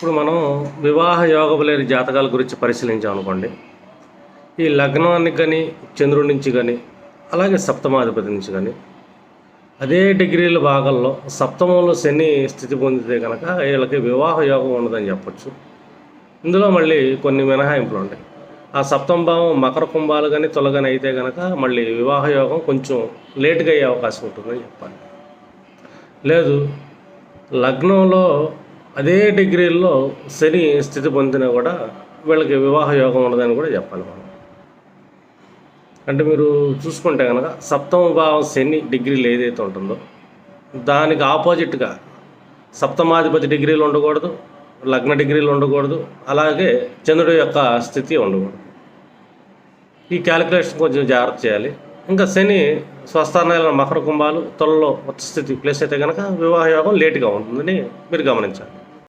ఇప్పుడు మనం వివాహ యోగబలేని జాతకాల గురించి పరిశీలించాం అనుకోండి. ఈ లగ్నానికి కానీ చంద్రుడి నుంచి కానీ అలాగే సప్తమాధిపతి నుంచి కానీ అదే డిగ్రీల భాగంలో సప్తమంలో శని స్థితి పొందితే కనుక వీళ్ళకి వివాహ యోగం ఉండదని చెప్పొచ్చు. ఇందులో మళ్ళీ కొన్ని మినహాయింపులు ఉంటాయి. ఆ సప్తమ భావం మకర కుంభాలు కానీ తొలగని అయితే కనుక మళ్ళీ వివాహ యోగం కొంచెం లేటుగా అయ్యే అవకాశం ఉంటుందని చెప్పాలి. లేదు లగ్నంలో అదే డిగ్రీల్లో శని స్థితి పొందినా కూడా వీళ్ళకి వివాహ యోగం ఉండదని కూడా చెప్పాలి మనం. అంటే మీరు చూసుకుంటే కనుక సప్తమ భావం శని డిగ్రీలు ఏదైతే ఉంటుందో దానికి ఆపోజిట్గా సప్తమాధిపతి డిగ్రీలు ఉండకూడదు లగ్న డిగ్రీలు ఉండకూడదు అలాగే చంద్రుడి యొక్క స్థితి ఉండకూడదు. ఈ క్యాలిక్యులేషన్ కొంచెం జాగ్రత్త చేయాలి. ఇంకా శని స్వస్థానాల మకర కుంభాలు తొలలో ఉచ్చ స్థితి ప్లేస్ అయితే కనుక వివాహ యోగం లేటుగా ఉంటుందని మీరు గమనించాలి.